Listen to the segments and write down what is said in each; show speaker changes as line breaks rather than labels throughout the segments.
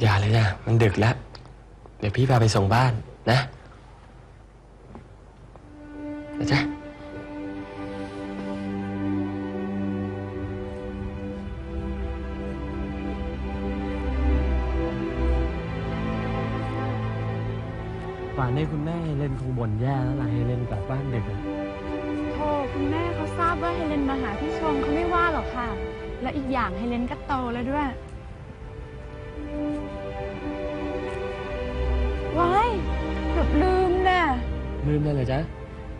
อย่าเลยนะ มันดึกแล้ว เดี๋ยวพี่พาไปส่งบ้านนะนะจ๊ะป่านนี้คุณแม่เฮเลนคงบ่นแย่แล้วล่ะเฮเลนกลับบ้านดึกอะ
โธ่คุณแม่เขาทราบว่าเฮเลนมาหาพี่ชงเขาไม่ว่าหรอกค่ะ และอีกอย่างเฮเลนก็โตแล้วด้วย ลืม
เลยเหรอจ๊ะ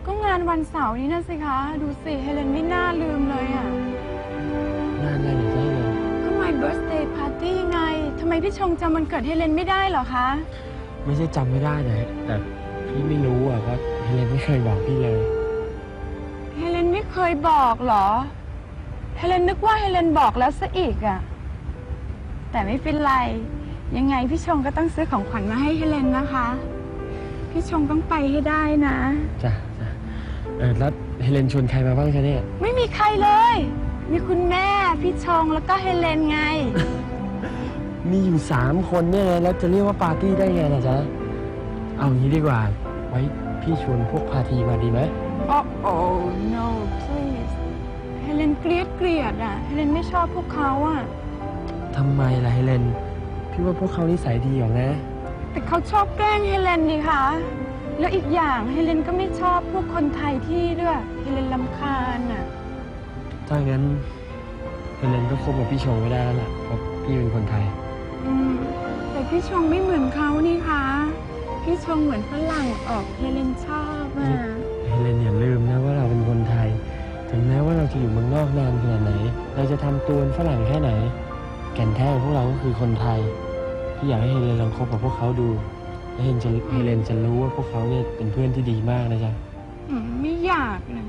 ก็งานวันเสาร์นี้นะสิคะ ดูสิเฮเลนไม่น่าลืมเลยอะ
นานเลยเหรอจ๊ะเฮเลน
ก็ my birthday party ไงทำไมพี่ชงจำวันเกิดเฮเลนไม่ได้เหรอคะ
ไม่ใช่จำไม่ได้นะ แต่พี่ไม่รู้อะเพราะเฮเลนไม่เคยบอกพี่เลย
เฮเลนไม่เคยบอกเหรอ เฮเลนนึกว่าเฮเลนบอกแล้วซะอีกอะแต่ไม่เป็นไร ยังไงพี่ชงก็ต้องซื้อของขวัญมาให้เฮเลนนะคะ พี่ชงต้องไปให้ได้นะ
จ้ะจ้ะเออแล้วเฮเลนชวนใครมาบ้างจ๊ะเนี่ย
ไม่มีใครเลย มีคุณแม่พี่ชงแล้วก็เฮเลนไง
มีอยู่สามคนเนี่ยนะแล้วจะเรียกว่าปาร์ตี้ได้ไงนะจ๊ะ เอางี้ดีกว่า ไว้พี่ชวนพวกพาทีมาดีไหม
โอ้โอ้ no please เฮเลนเกลียดเกลียดอะเฮเลนไม่ชอบพวกเขาอะ
ทำไมล่ะเฮเลน พี่ว่าพวกเขานิสัยดีหรอกนะ
แต่เขาชอบแกล้งเฮเลนดีคะ แล้วอีกอย่างเฮเลนก็ไม่ชอบพวกคนไทยที่ด้วย เฮเลนลำคาญอะ
ถ้างั้นเฮเลนก็คบกับพี่ชงไม่ได้แล้วล่ะเพราะพี่เป็นคนไทย
อืม แต่พี่ชงไม่เหมือนเขานี่คะ พี่ชงเหมือนฝรั่งออกเฮเลนชอบอะ
เฮเลนอย่าลืมนะว่าเราเป็นคนไทย ถึงแม้ว่าเราจะอยู่เมืองนอกนานขนาดไหน เราจะทำตัวเป็นฝรั่งแค่ไหน แก่นแท้ของพวกเราก็คือคนไทย พี่อยากให้เฮเลนลองคบกับพวกเขาดูแล้วเฮเลนจะเฮเลนจะรู้ว่าพวกเขาเนี่ยเป็นเพื่อนที่ดีมากนะจ๊ะ
อืมไม่อยากนะ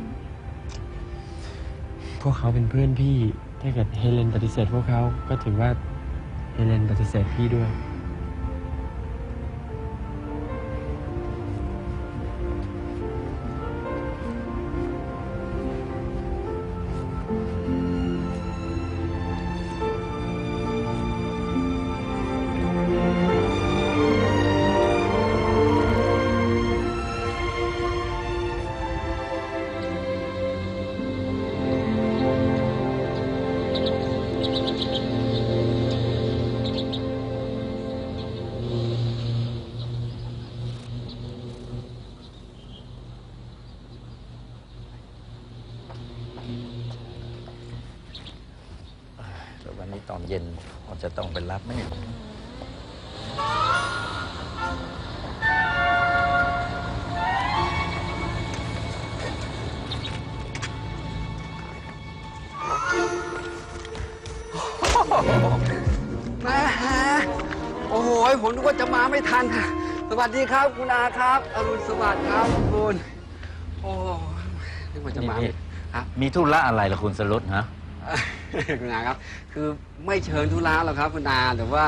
พวกเขาเป็นเพื่อนพี่ ถ้าเกิดเฮเลนปฏิเสธพวกเขาก็ถือว่าเฮเลนปฏิเสธพี่ด้วย
ววันนี้ตอนเย็นเราจะต้องไปรับไหมเนี่ย
แม่โอ้โห ผมนึกว่าจะมาไม่ทัน สวัสดีครับคุณอาครับ อรุณสวัสดิ์ครับคุณโอ้นึกว่าจะมา
นี่
ครับ
มีธุระอะไรล่ะคุณสรุตฮะ
คุณอาครับ คือไม่เชิญธุระหรอกครับ คุณอาแต่ว่า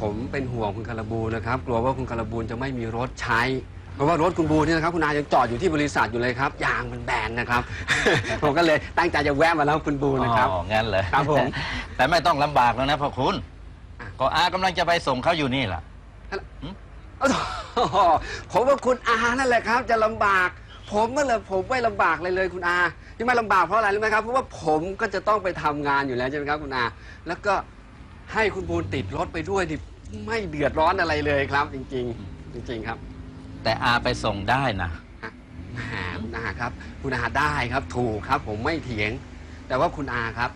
ผมเป็นห่วงคุณคาราบูนะครับ กลัวว่าคุณคาราบูนจะไม่มีรถใช้ เพราะว่ารถคุณบูนเนี่ยนะครับคุณอายังจอดอยู่ที่บริษัทอยู่เลยครับยางมันแบนนะครับ ผมก็เลยตั้งใจจะแวะมาแล้วคุณบูนนะครับ
อ๋อ งั้นเลย
ครับผม
แต่ไม่ต้องลำบากแล้วนะพ่อคุณ ก็อากำลังจะไปส่งเขาอยู่นี่แหละ
โอ้โหผมว่าคุณอานั่นแหละครับ จะลำบาก ผมนั่นแหละผมไม่ลำบากเลยเลยคุณอาที่ไม่ลำบากเพราะอะไรรู้ไหมครับเพราะว่าผมก็จะต้องไปทำงานอยู่แล้วใช่ไหมครับคุณอาแล้วก็ให้คุณบูนติดรถไปด้วยดิไม่เดือดร้อนอะไรเลยครับ จริง ๆ จริง ๆ ครับ
แต่อาไปส่งได้นะ
แหมคุณอาครับ คุณอาได้ครับถูกครับ ผมไม่เถียง แต่ว่าคุณอาครับ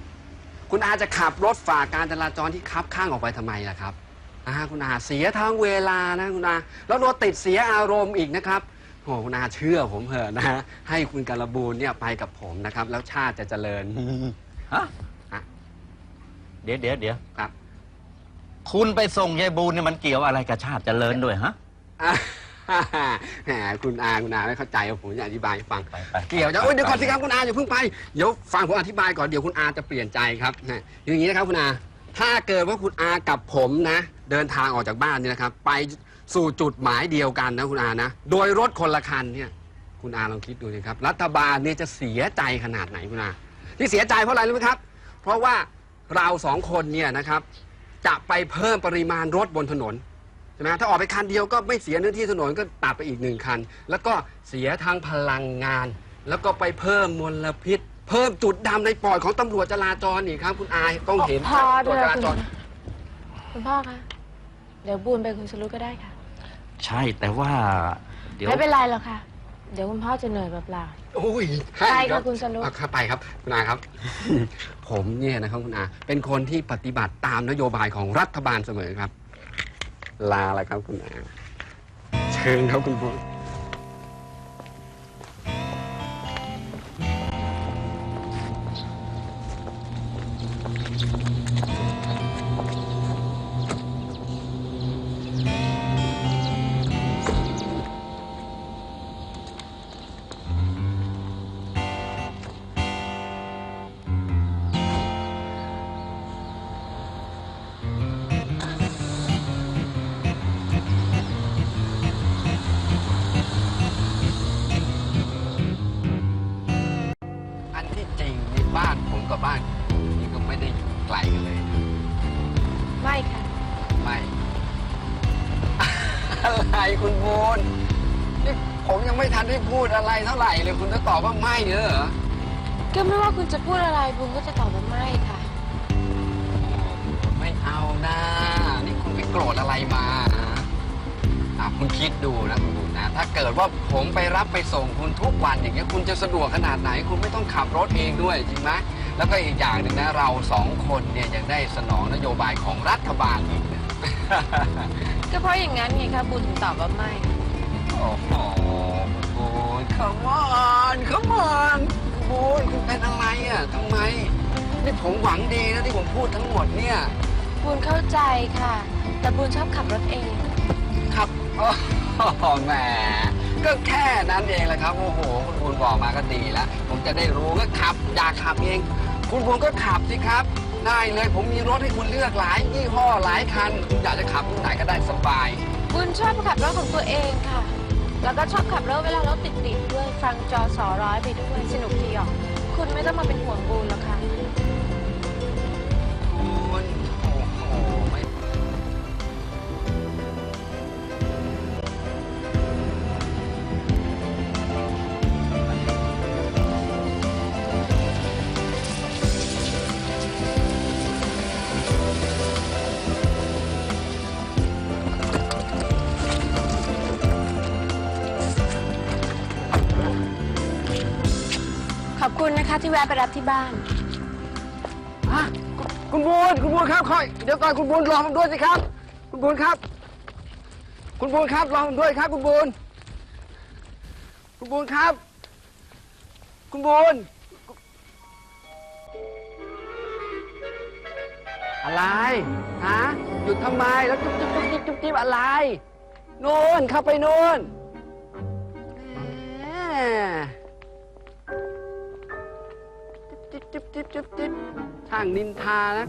คุณอาจะขับรถฝ่าการจราจรที่คับข้างออกไปทำไมล่ะครับอ่าคุณอาเสียทั้งเวลานะคุณอาแล้วรถติดเสียอารมณ์อีกนะครับโอ้คุณอาเชื่อผมเถอะนะให้คุณการบูลเนี่ยไปกับผมนะครับ แล้วชาติจะเจริญ
ฮะ
ฮะ
เดี๋ยวเดี๋ยวเดี๋ยว
ครับ
คุณไปส่งยายบูนเนี่ยมันเกี่ยวอะไรกับชาติเจริญด้วยฮะ
อ่า แหมคุณอาคุณอาไม่เข้าใจว่าผมจะอธิบายให้ฟัง
ไปไป
เกี่ยวจะโอ้ยเดี๋ยวก่อนสิครับคุณอาอย่าเพิ่งไป เดี๋ยวฟังผมอธิบายก่อนเดี๋ยวคุณอาจะเปลี่ยนใจครับนะอย่างนี้นะครับคุณอา ถ้าเกิดว่าคุณอากับผมนะ เดินทางออกจากบ้านเนี่ยนะครับ ไปสู่จุดหมายเดียวกันนะคุณอานะ โดยรถคนละคันเนี่ย คุณอาลองคิดดูสิครับ รัฐบาลเนี่ยจะเสียใจขนาดไหนคุณอา ที่เสียใจเพราะอะไรรู้ไหมครับ เพราะว่าเราสองคนเนี่ยนะครับ จะไปเพิ่มปริมาณรถบนถนนใช่ไหมถ้าออกไปคันเดียวก็ไม่เสียเนื้อที่ถนนก็ตัดไปอีกหนึ่งคัน แล้วก็เสียทางพลังงาน แล้วก็ไปเพิ่มมลพิษ เพิ่มจุดดำในปอดของตำรวจจราจรอีกครับ คุณอายต้องเห็น
พอ
ตำรวจจราจร
คุณพ่อคะเดี๋ยวบูนไปคุณสรุปก็ได้ค่ะ
ใช่แต่ว่าเดี๋ยว
ไม่เป็นไรหรอกค่ะ เดี๋ยวคุณพ่อจะเหนื่อยเปล่า
โอ้ย
ไปค่ะ
รับ
คุณสรุป
อะครับไปครับ คุณอาครับ ผมเนี่ยนะครับคุณอา เป็นคนที่ปฏิบัติตามนโยบายของรัฐบาลเสมอครับ ลาแล้วครับคุณอาเชิญครับคุณพงษ์ ที่จริงนี่บ้านผมกับบ้านคุณนี่ก็ไม่ได้อยู่ไกลกันเลยนะ
ๆไม่ค่ะ
ไม่ อะไรคุณบุญนี่ผมยังไม่ทันได้พูดอะไรเท่าไหร่เลยคุณจะตอบว่าไม่เหรอ
ก็ไม่ว่าคุณจะพูดอะไรบูนก็จะตอบว่าไม่ค่ะ
ไม่เอานะนี่คุณไปโกรธอะไรมา อะคุณคิดดูนะคุณบุญนะ ถ้าเกิดว่าผมไปรับไปส่งคุณทุกวันอย่างเงี้ยคุณจะสะดวกขนาดไหน คุณไม่ต้องขับรถเองด้วยจริงไหมแล้วก็อีกอย่างหนึ่งนะเราสองคนเนี่ยยังได้สนองนโยบายของรัฐบาลอีกนะ
ก็เพราะอย่างนั้นไงคะบูนถึงตอบว่าไม่
โอ้โหคุณบุญ come on come on คุณบุญคุณเป็นอะไรอะทำไม นี่ผมหวังดีนะที่ผมพูดทั้งหมดเนี่ย
บูนเข้าใจค่ะ แต่บูนชอบขับรถเอง
ครับ โอ้โหแหมก็แค่นั้นเองแหละครับโอ้โห คุณบุญบอกมาก็ดีแล้ว ผมจะได้รู้ก็ขับ อยากขับเอง คุณบุญก็ขับสิครับได้เลยผมมีรถให้คุณเลือกหลายยี่ห้อหลายคัน คุณอยากจะขับที่ไหนก็ได้สบาย
บูนชอบขับรถของตัวเองค่ะ แล้วก็ชอบขับรถเวลารถติดๆด้วยฟังจอสอร้อยไปด้วยสนุกดีอะคุณไม่ต้องมาเป็นห่วงบูนหรอกค่ะ คุณนะคะที่แวะไปรับที่บ้าน
ฮะคุณบุญคุณบุญครับคอยเดี๋ยวก่อนคุณบุญรอผมด้วยสิครับ คุณบุญครับ คุณบุญครับรอผมด้วยครับ คุณบุญคุณบุญครับ คุณบุญอะไรฮะหยุดทำไมแล้วจุ๊บจิ๊บจุ๊บจิ๊บจุ๊บจิ๊บอะไรโน่นเข้าไปโน่นแหม จิ๊บจิ๊บจิ๊บจิ๊บจิ๊บช่างนินทานะ